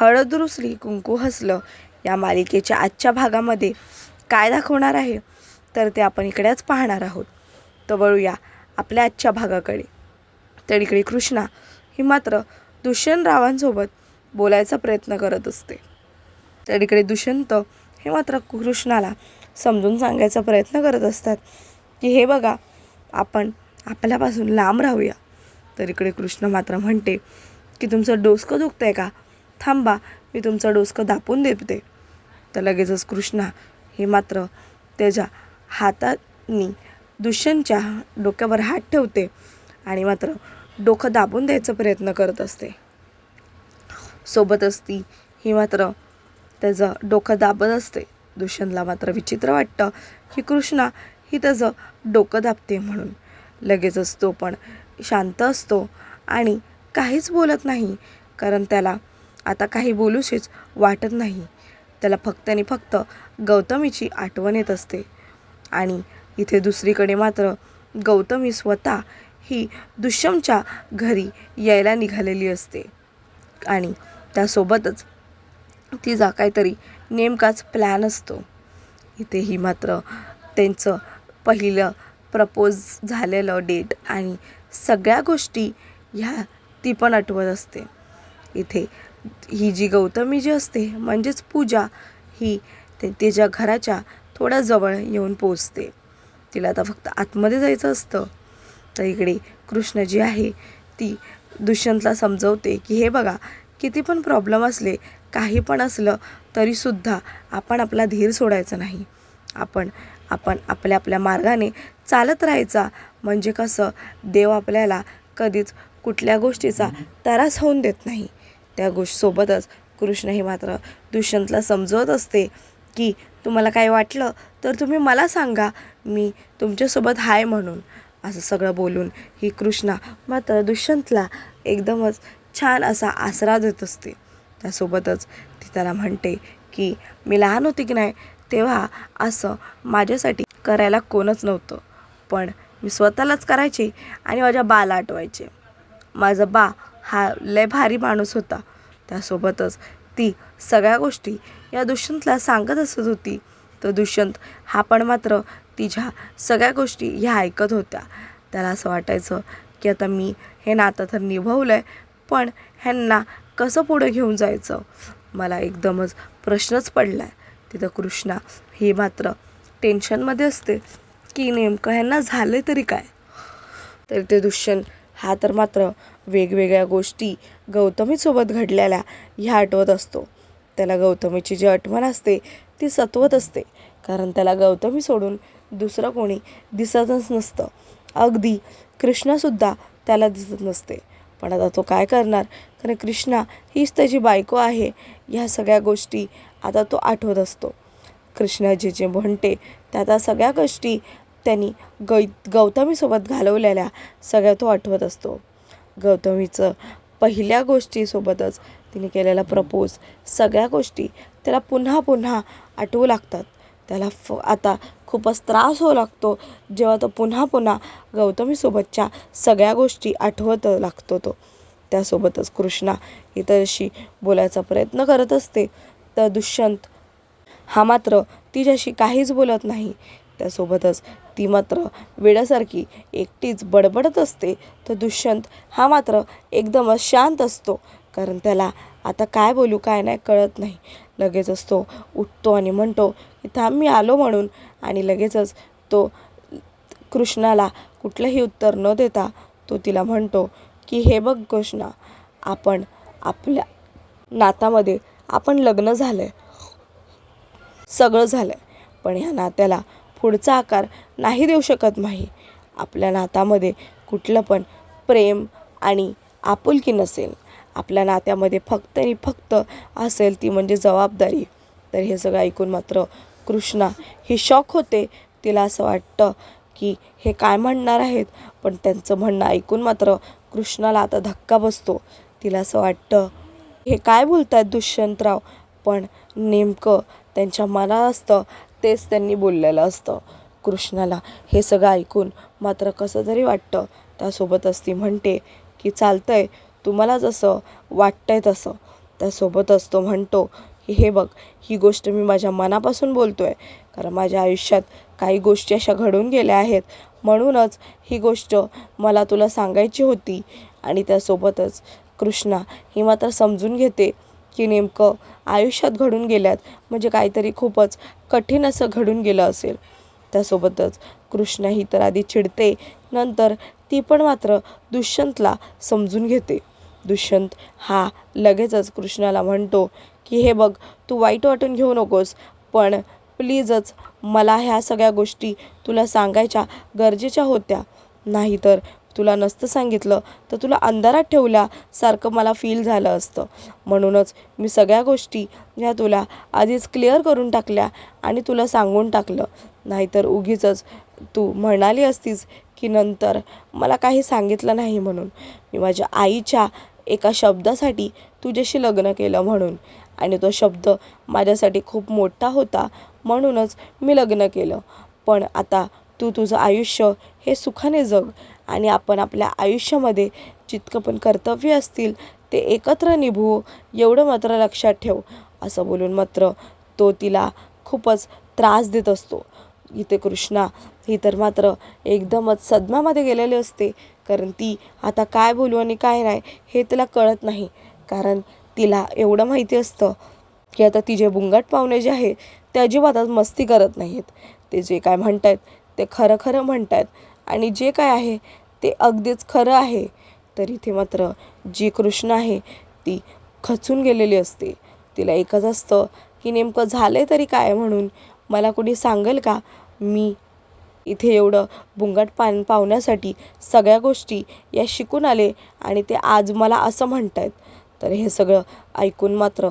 हळद रुसली कुंकू हसलं. या मालिकेच्या आजच्या भागामध्ये काय दाखवणार आहे? तर ते आपण इकडेच पाहणार आहोत. तर वळूया आपल्या आजच्या भागाकडे. तर इकडे कृष्णा ही मात्र दुष्यंतरावांसोबत बोलायचा प्रयत्न करत असते. तर इकडे दुष्यंत हे मात्र कृष्णाला समजून सांगायचा प्रयत्न करत असतात की हे बघा आपण आपल्यापासून लांब राहूया. तर इकडे कृष्ण मात्र म्हणते की तुमचं डोसकं दुखतं आहे का? थांबा मी तुमचं डोसकं दापून देते. तर लगेचच कृष्णा हे मात्र त्याच्या हातानी दुष्यंतच्या डोक्यावर हात ठेवते आणि मात्र डोकं दाबून द्यायचा प्रयत्न करत असते. सोबतच ती ही मात्र त्याचं डोकं दाबत असते. दुष्यंतला मात्र विचित्र वाटतं की कृष्णा ही त्याचं डोकं दाबते म्हणून. लगेचच तो पण शांत असतो आणि काहीच बोलत नाही कारण त्याला आता काही बोलूशीच वाटत नाही. त्याला फक्त आणि फक्त गौतमीची आठवण येत असते. आणि इथे दुसरीकडे मात्र गौतमी स्वतः ही दुष्यमच्या घरी यायला निघालेली असते. आणि त्यासोबतच तिचा काहीतरी नेमकाच प्लॅन असतो. इथेही मात्र त्यांचं पहिलं प्रपोज झालेलं डेट आणि सगळ्या गोष्टी ह्या ती पण आठवत असते. इथे ही जी गौतमी जी असते म्हणजेच पूजा ही ते तिच्या घराच्या थोड्या जवळ येऊन पोचते तिला आता फक्त आतमध्ये जायचं असतं. तर इकडे कृष्ण जी आहे ती दुष्यंतला समजवते की हे बघा किती पण प्रॉब्लेम असले काही पण असलं तरीसुद्धा आपण आपला धीर सोडायचा नाही. आपण आपण आपल्या आपल्या मार्गाने चालत राहायचा. म्हणजे कसं देव आपल्याला कधीच कुठल्या गोष्टीचा त्रास होऊन देत नाही. त्या गोष्टीसोबतच कृष्ण हे मात्र दुष्यंतला समजवत असते की तुम्हाला काय वाटलं तर तुम्ही मला सांगा. मी तुमच्यासोबत हाय म्हणून. असं सगळं बोलून ही कृष्णा मात्र दुष्यंतला एकदमच छान असा आसरा देत असते. त्यासोबतच ती त्याला म्हणते की मी लहान होती की नाही तेव्हा असं माझ्यासाठी करायला कोणच नव्हतं. पण मी स्वतःलाच करायचे आणि माझ्या बाला आठवायचे. माझं बा हा लय भारी माणूस होता. त्यासोबतच ती सगळ्या गोष्टी या दुष्यंतला सांगत असत होती. तर दुष्यंत हा पण मात्र तिच्या सगळ्या गोष्टी ह्या ऐकत होत्या. त्याला असं वाटायचं की आता मी हे नातं तर निभवलं आहे पण ह्यांना कसं पुढे घेऊन जायचं? मला एकदमच प्रश्नच पडला आहे तिथं कृष्णा ही मात्र टेन्शनमध्ये असते की नेमकं ह्यांना झालं तरी काय? तर ते दुष्यंत हा तर मात्र वेगवेगळ्या गोष्टी गौतमीसोबत घडलेल्या ह्या आठवत असतो. त्याला गौतमीची जी आठवण असते ती सत्वत असते. कारण त्याला गौतमी सोडून दुसरं कोणी दिसतच नसतं. अगदी कृष्णासुद्धा त्याला दिसत नसते. पण आता तो काय करणार? कारण कृष्णा हीच त्याची बायको आहे. ह्या सगळ्या गोष्टी आता तो आठवत असतो. कृष्णा जे जे म्हणते त्या त्या सगळ्या गोष्टी त्यांनी गै गौतमीसोबत घालवलेल्या सगळ्या तो आठवत असतो. गौतमीचं पहिल्या गोष्टीसोबतच तिने केलेला प्रपोज सगळ्या गोष्टी त्याला पुन्हा पुन्हा आठवू लागतात. त्याला फ आता खूपच त्रास होऊ लागतो जेव्हा तो पुन्हा पुन्हा गौतमीसोबतच्या सगळ्या गोष्टी आठवत लागतो तो. त्यासोबतच कृष्णा इतरशी बोलायचा प्रयत्न करत असते. तर दुष्यंत हा मात्र तिच्याशी काहीच बोलत नाही. त्यासोबतच ती मात्र वेड्यासारखी एकटीच बडबडत असते. तर दुष्यंत हा मात्र एकदमच शांत असतो. कारण त्याला आता काय बोलू काय नाही कळत नाही. लगेचच तो उठतो आणि म्हणतो की थांब मी आलो म्हणून. आणि लगेचच तो कृष्णाला कुठलंही उत्तर न देता तो तिला म्हणतो की हे बघ कृष्णा आपण आपल्या नातामध्ये आपण लग्न झालं आहे सगळं झालं आहे पण ह्या नात्याला पुढचा आकार नाही देऊ शकत नाही आपल्या नातामध्ये कुठलं पण प्रेम आणि आपुलकी नसेल. आपल्या नात्यामध्ये फक्त आणि फक्त असेल ती म्हणजे जबाबदारी. तर हे सगळं ऐकून मात्र कृष्णा ही शॉक होते. तिला असं वाटतं की हे काय म्हणणार आहेत? पण त्यांचं म्हणणं ऐकून मात्र कृष्णाला आता धक्का बसतो. तिला असं वाटतं हे काय बोलतात दुष्यंतराव? पण नेमकं त्यांच्या मनात असतं तेच त्यांनी बोललेलं असतं. कृष्णाला हे सगळं ऐकून मात्र कसं तरी वाटतं. त्यासोबतच ती म्हणते की चालतंय तुम्हाला जसं वाटतंय तसं. त्यासोबतच तो म्हणतो की हे बघ ही गोष्ट मी माझ्या मनापासून बोलतो आहे कारण माझ्या आयुष्यात काही गोष्टी अशा घडून गेल्या आहेत. म्हणूनच ही गोष्ट मला तुला सांगायची होती. आणि त्यासोबतच कृष्णा ही मात्र समजून घेते की नेमकं आयुष्यात घडून गेल्यात म्हणजे काहीतरी खूपच कठीण असं घडून गेलं असेल. त्यासोबतच कृष्णा ही तर आधी चिडते नंतर ती पण मात्र दुष्यंतला समजून घेते. दुष्यंत हा लगेचच कृष्णाला म्हणतो की हे बघ तू वाईट वाटून घेऊ नकोस पण प्लीजच मला ह्या सगळ्या गोष्टी तुला सांगायच्या गरजेच्या होत्या. नाहीतर तुला नसतं सांगितलं तर तुला अंधारात ठेवल्यासारखं मला फील झालं असतं. म्हणूनच मी सगळ्या गोष्टी ह्या तुला आधीच क्लिअर करून टाकल्या आणि तुला सांगून टाकलं. नाहीतर उगीचच तू म्हणाली असतीस की नंतर मला काही सांगितलं नाही म्हणून. मी माझ्या आईच्या एका शब्दासाठी तुझ्याशी लग्न केलं म्हणून. आणि तो शब्द माझ्यासाठी खूप मोठा होता म्हणूनच मी लग्न केलं. पण आता तू तुझं आयुष्य हे सुखाने जग आणि आपण आपल्या आयुष्यामध्ये जितकं पण कर्तव्य असतील ते एकत्र निभवू एवढं मात्र लक्षात ठेव. असं बोलून मात्र तो तिला खूपच त्रास देत असतो. इथे कृष्णा ही तर मात्र एकदमच सदम्यामध्ये गेलेली असते. कारण ती आता काय बोलू आणि काय नाही हे तिला कळत नाही. कारण तिला एवढं माहिती असतं की आता तिचे बुंगाट पाहुणे जे आहे ते अजिबातच मस्ती करत नाहीत. ते जे काय म्हणत आहेत ते खरं खरं म्हणत आहेत आणि जे काय आहे ते अगदीच खरं आहे. तर इथे मात्र जी कृष्ण आहे ती खचून गेलेली असते. तिला एकच असतं की नेमकं झालं तरी काय म्हणून? मला कुणी सांगेल का? मी इथे एवढं बुंगाट पान पावण्यासाठी सगळ्या गोष्टी या शिकून आले आणि ते आज मला असं म्हणत आहेत तर हे सगळं ऐकून मात्र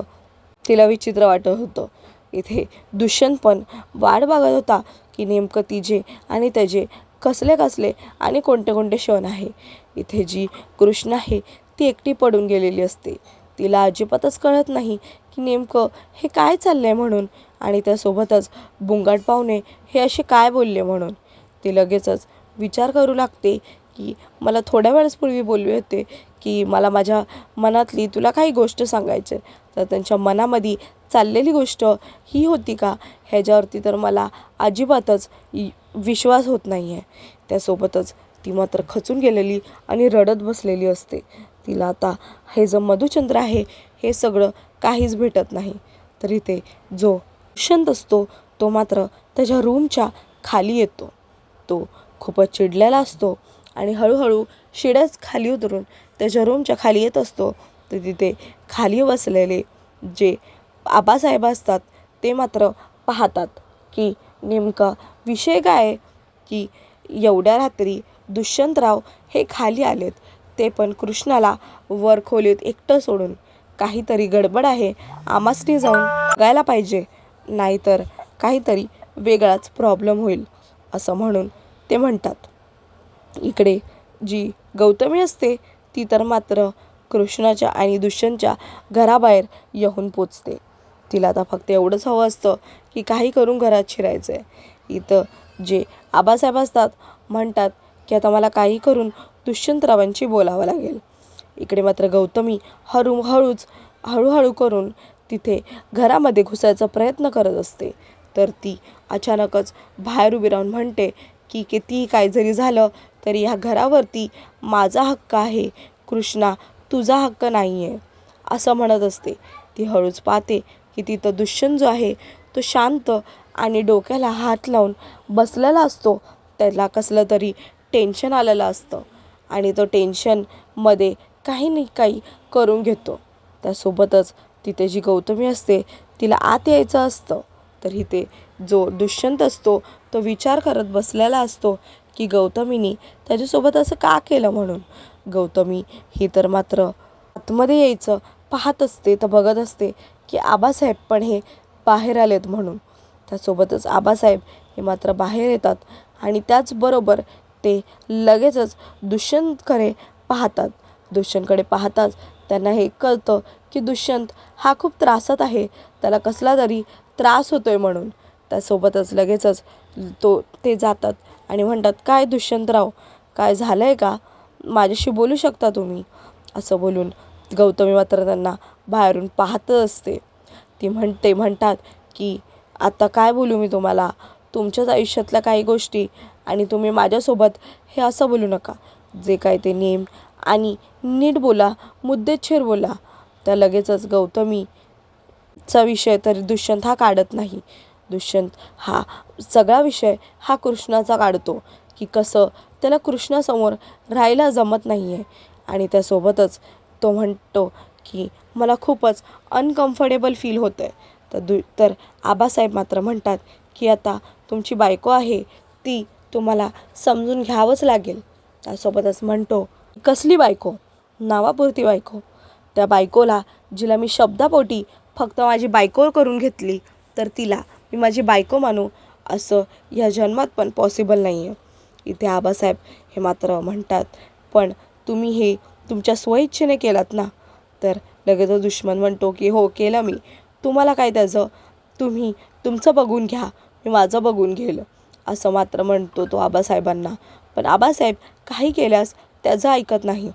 तिला विचित्र वाटत होतं. इथे दुष्यंत पण वाट बघत होता की नेमकं तिचे आणि त्याचे कसले कसले आणि कोणते कोणते क्षण आहे. इथे जी कृष्ण आहे ती एकटी पडून गेलेली असते. तिला अजिबातच कळत नाही की नेमकं हे काय चाललं आहे म्हणून आणि त्यासोबतच बुंगाट पाहुणे हे असे काय बोलले म्हणून. ती लगेचच विचार करू लागते की मला थोड्या वेळेसपूर्वी बोलले होते की मला माझ्या मनातली तुला काही गोष्ट सांगायची तर त्यांच्या मनामध्ये चाललेली गोष्ट ही होती का? ह्याच्यावरती तर मला अजिबातच विश्वास होत नाही आहे त्यासोबतच ती मात्र खचून गेलेली आणि रडत बसलेली असते. तिला आता हे जो मधुचंद्र आहे हे सगळं काहीच भेटत नाही. तर इथे जो दुष्यंत असतो तो मात्र त्याच्या रूमच्या खाली येतो. तो खूपच चिडलेला असतो आणि हळूहळू शिड्याच खाली उतरून त्याच्या रूमच्या खाली येत असतो. तर तिथे खाली बसलेले जे आबासाहेब असतात ते मात्र पाहतात की नेमका विषय काय की एवढ्या रात्री दुष्यंतराव हे खाली आलेत. ते पण कृष्णाला वर खोलीत एकटं सोडून. काहीतरी गडबड आहे. आमासनी जाऊन गायला पाहिजे. नाहीतर काहीतरी वेगळाच प्रॉब्लेम होईल असं म्हणून ते म्हणतात. इकडे जी गौतमी असते ती तर मात्र कृष्णाच्या आणि दुष्यंतच्या घराबाहेर येऊन पोचते. तिला आता फक्त एवढंच हवं असतं की काही करून घरात शिरायचं आहे इथं जे आबासाहेब असतात म्हणतात की आता मला काही करून दुष्यंतरावांशी बोलावं लागेल. इकडे मात्र गौतमी हळू हळूच हळूहळू करून तिथे घरामध्ये घुसायचा प्रयत्न करत असते. तर ती अचानकच बाहेर उभी राहून म्हणते की कितीही काय जरी झालं तरी ह्या घरावरती माझा हक्क आहे. कृष्णा तुझा हक्क नाही आहे असं म्हणत असते. ती हळूच पाहते की तिथं दुष्यंत जो आहे तो शांत आणि डोक्याला हात लावून बसलेला असतो त्याला कसलं तरी टेन्शन आलेलं असतं. आणि तो टेन्शनमध्ये काही नाही काही करून घेतो. त्यासोबतच तिथे जी गौतमी असते तिला आत यायचं असतं. तर इथे जो दुष्यंत असतो तो विचार करत बसलेला असतो की गौतमीनी त्याच्यासोबत असं का केलं म्हणून? गौतमी ही तर मात्र आतमध्ये यायचं पाहत असते तर बघत असते की आबासाहेब पण हे बाहेर आलेत म्हणून. त्यासोबतच आबासाहेब हे मात्र बाहेर येतात आणि त्याचबरोबर ते लगेचच दुष्यंतकडे पाहतात. दुष्यंतकडे पाहताच त्यांना हे कळतं की दुष्यंत हा खूप त्रासात आहे. त्याला कसला तरी त्रास होतो आहे म्हणून. त्यासोबतच लगेचच तो ते जातात आणि म्हणतात काय दुष्यंतराव? काय झालं आहे का? माझ्याशी बोलू शकता तुम्ही? असं बोलून गौतमी मात्र त्यांना बाहेरून पाहतच असते. ती म्हणते म्हणतात की आता काय बोलू मी तुम्हाला? तुमच्याच आयुष्यातल्या काही गोष्टी आणि तुम्ही माझ्यासोबत हे असं बोलू नका. जे काय ते नेम आणि नीट बोला मुद्देच्छेर बोला. त्या लगेचच गौतमी चा विषय तरी दुष्यंत हा काढत नाही. दुष्यंत हा सगळा विषय हा कृष्णाचा काढतो की कसं त्याला कृष्णासमोर राहायला जमत नाही आहे आणि त्यासोबतच तो म्हणतो की मला खूपच अनकम्फर्टेबल फील होतं आहे तर दु तर आबासाहेब मात्र म्हणतात की आता तुमची बायको आहे ती तुम्हाला समजून घ्यावंच लागेल. त्यासोबतच म्हणतो कसली बायको? नावापुरती बायको. त्या बायकोला जिला मी शब्दापोटी फक्त माझी बायको करून घेतली तर तिला मी माझी बायको मानू असं या जन्मात पण पॉसिबल नाही आहे इथे आबासाहेब हे मात्र म्हणतात पण तुम्ही हे तुमच्या स्वइच्छेने केलात ना? तर लगेच दुश्मन म्हणतो की हो केलं मी. तुम्हाला काय त्याचं? तुम्ही तुमचं बघून घ्या. मी माझं बघून घेईल. असं मात्र म्हणतो तो आबासाहेबांना. पण आबासाहेब काही केल्यास त्याचं ऐकत नाही.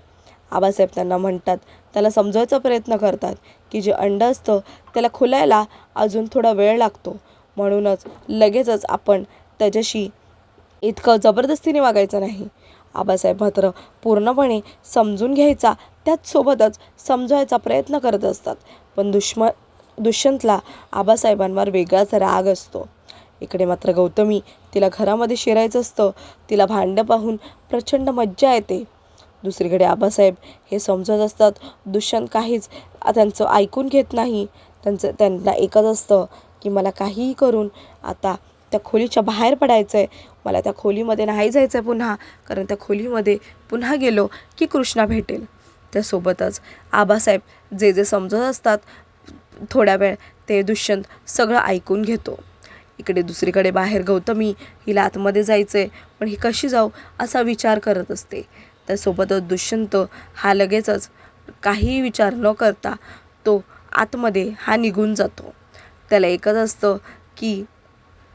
आबासाहेब त्यांना म्हणतात त्याला समजवायचा प्रयत्न करतात की जे अंड असतं त्याला खुलायला अजून थोडा वेळ लागतो. म्हणूनच लगेचच आपण त्याच्याशी इतकं जबरदस्तीने वागायचं नाही. आबासाहेब मात्र पूर्णपणे समजून घ्यायचा त्याचसोबतच समजवायचा प्रयत्न करत असतात. पण दुश्म दुष्यंतला आबासाहेबांवर वेगळाच राग असतो. इकडे मात्र गौतमी तिला घरामध्ये शिरायचं असतं. तिला भांडं पाहून प्रचंड मज्जा येते. दुसरीकडे आबासाहेब हे समजत असतात दुष्यंत काहीच त्यांचं ऐकून घेत नाही. त्यांचं त्यांना एकच असतं की मला काहीही करून आता त्या खोलीच्या बाहेर पडायचं आहे मला त्या खोलीमध्ये नाही जायचं आहे पुन्हा कारण त्या खोलीमध्ये पुन्हा गेलो की कृष्णा भेटेल. त्यासोबतच आबासाहेब जे जे समजत असतात थोड्या वेळ ते दुष्यंत सगळं ऐकून घेतो. इकडे दुसरीकडे बाहेर गौतमी हिला आतमध्ये जायचं आहे पण ही कशी जाऊ असा विचार करत असते. त्यासोबतच दुष्यंत हा लगेचच काहीही विचार न करता तो आतमध्ये हा निघून जातो. त्याला एकच असतं की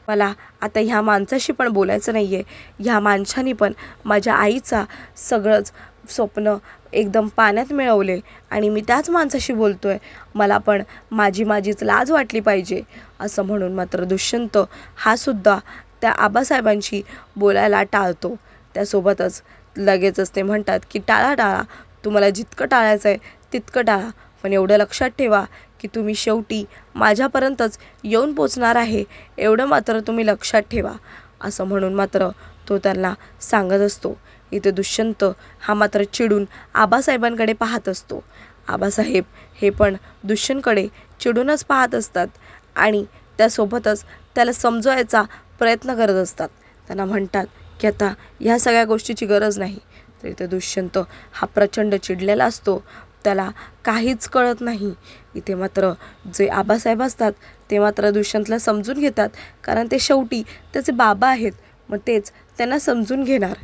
मला आता ह्या माणसाशी पण बोलायचं नाही आहे ह्या माणसाने पण माझ्या आईचा सगळंच स्वप्न एकदम पाण्यात मिळवले आणि मी त्याच माणसाशी बोलतो आहे मला पण माझी माझीच लाज वाटली पाहिजे असं म्हणून मात्र दुष्यंत हा सुद्धा त्या आबासाहेबांशी बोलायला टाळतो. त्यासोबतच लगेचच ते म्हणतात की टाळा टाळा तुम्हाला जितकं टाळायचं आहे तितकं टाळा. पण एवढं लक्षात ठेवा की तुम्ही शेवटी माझ्यापर्यंतच येऊन पोचणार आहे एवढं मात्र तुम्ही लक्षात ठेवा. असं म्हणून मात्र तो त्यांना सांगत असतो. इथे दुष्यंत हा मात्र चिडून आबासाहेबांकडे पाहत असतो. आबासाहेब हे पण दुष्यंतकडे चिडूनच पाहत असतात आणि त्यासोबतच त्याला समजवायचा प्रयत्न करत असतात. त्यांना म्हणतात की आता ह्या सगळ्या गोष्टीची गरज नाही. तर इथे दुष्यंत हा प्रचंड चिडलेला असतो. त्याला काहीच कळत नाही. इथे मात्र जे आबासाहेब असतात ते मात्र दुष्यंतला समजून घेतात कारण ते शेवटी त्याचे बाबा आहेत मग तेच त्यांना समजून घेणार.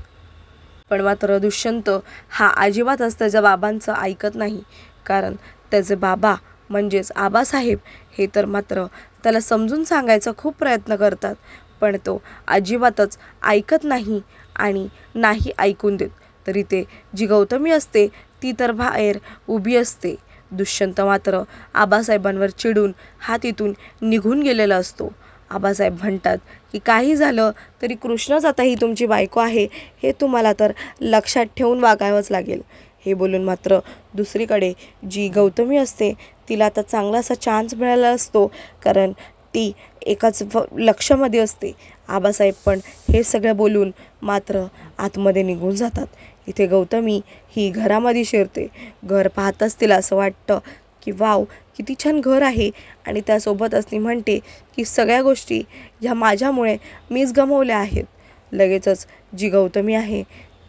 पण मात्र दुष्यंत हा अजिबातच त्याच्या बाबांचं ऐकत नाही कारण त्याचे बाबा म्हणजेच आबासाहेब हे तर मात्र त्याला समजून सांगायचा खूप प्रयत्न करतात पण तो अजिबातच ऐकत नाही आणि नाही ऐकून देत. तरी ते जी गौतमी असते ती तर बाहेर उभी असते. दुष्यंत मात्र आबासाहेबांवर चिडून हा तिथून निघून गेलेला असतो. आबासाहेब म्हणतात की काही झालं तरी कृष्णच आता ही तुमची बायको आहे हे तुम्हाला तर लक्षात ठेवून वागावंच लागेल. हे बोलून मात्र दुसरीकडे जी गौतमी असते तिला आता चांगलासा चान्स मिळाला असतो कारण ती एकाच फ लक्षामध्ये असते. आबासाहेब पण हे सगळं बोलून मात्र आतमध्ये निघून जातात. इथे गौतमी ही घरामध्ये शिरते. घर पाहताच तिला असं वाटतं की वाव किती छान घर आहे. आणि त्यासोबतच ती म्हणते की सगळ्या गोष्टी ह्या माझ्यामुळे मीच गमवल्या आहेत. लगेचच जी गौतमी आहे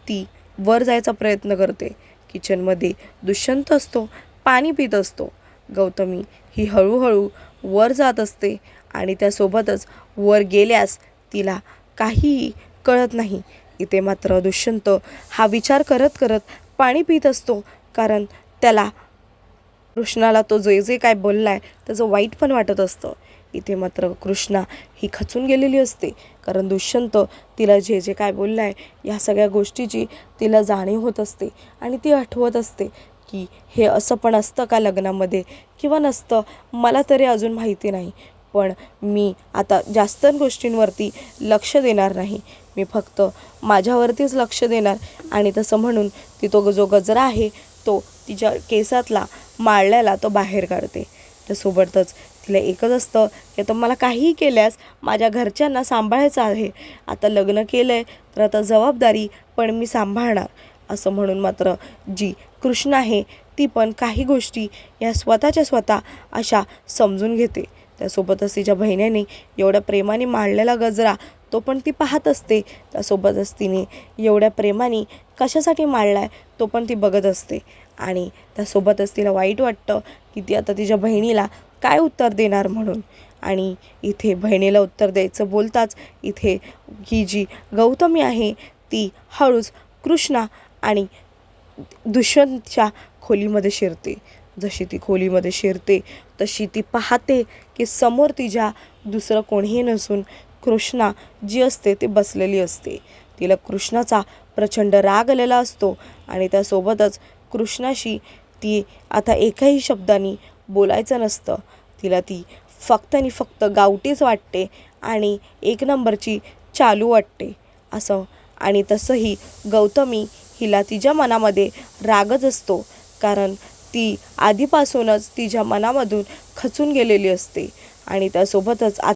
ती वर जायचा प्रयत्न करते. किचनमध्ये दुष्यंत असतो पाणी पित असतो. गौतमी ही हळूहळू वर जात असते आणि त्यासोबतच वर गेल्यास तिला काहीही कळत नाही. इथे मात्र दुष्यंत हा विचार करत करत पाणी पित असतो कारण त्याला कृष्णाला तो जे जे काय बोलला आहे त्याचं वाईट पण वाटत असतं. इथे मात्र कृष्णा ही खचून गेलेली असते कारण दुष्यंत तिला जे जे काय बोललं आहे या सगळ्या गोष्टीची तिला जाणीव होत असते आणि ती आठवत असते की हे असं पण असतं का लग्नामध्ये? किंवा नसतं? मला तरी अजून माहिती नाही. पण मी आता जास्त गोष्टींवरती लक्ष देणार नाही. मी फक्त माझ्यावरतीच लक्ष देणार आणि तसं म्हणून ती तो जो गजरा आहे तो तिच्या केसातला माळल्याला तो बाहेर काढते. त्यासोबतच तिला एकच असतं की आता मला काहीही केल्यास माझ्या घरच्यांना सांभाळायचं आहे. आता लग्न केलं आहे तर आता जबाबदारी पण मी सांभाळणार. असं म्हणून मात्र जी कृष्ण आहे ती पण काही गोष्टी या स्वतःच्या स्वतः अशा समजून घेते. त्यासोबतच तिच्या बहिणीने एवढ्या प्रेमाने मांडलेला गजरा तो पण ती पाहत असते. त्यासोबतच तिने एवढ्या प्रेमाने कशासाठी मांडला आहे तो पण ती बघत असते. आणि त्यासोबतच तिला वाईट वाटतं की ती आता तिच्या बहिणीला काय उत्तर देणार म्हणून. आणि इथे बहिणीला उत्तर द्यायचं बोलताच इथे ही जी गौतमी आहे ती हळूच कृष्णा आणि दुष्यंतच्या खोलीमध्ये शिरते. जशी ती खोलीमध्ये शिरते तशी ती पाहते की समोर तिच्या दुसरं कोणीही नसून कृष्णा जी असते ती बसलेली असते. तिला कृष्णाचा प्रचंड राग आलेला असतो आणि त्यासोबतच कृष्णाशी ती आता एकाही शब्दाने बोलायचं नसतं. तिला ती फक्त आणि फक्त गावठीच वाटते आणि एक नंबरची चालू वाटते. असं आणि तसंही गौतमी हिला तिच्या मनामध्ये रागच असतो. कारण ती आधीपासूनच तिच्या मनामधून खचून गेलेली असते आणि त्यासोबतच आ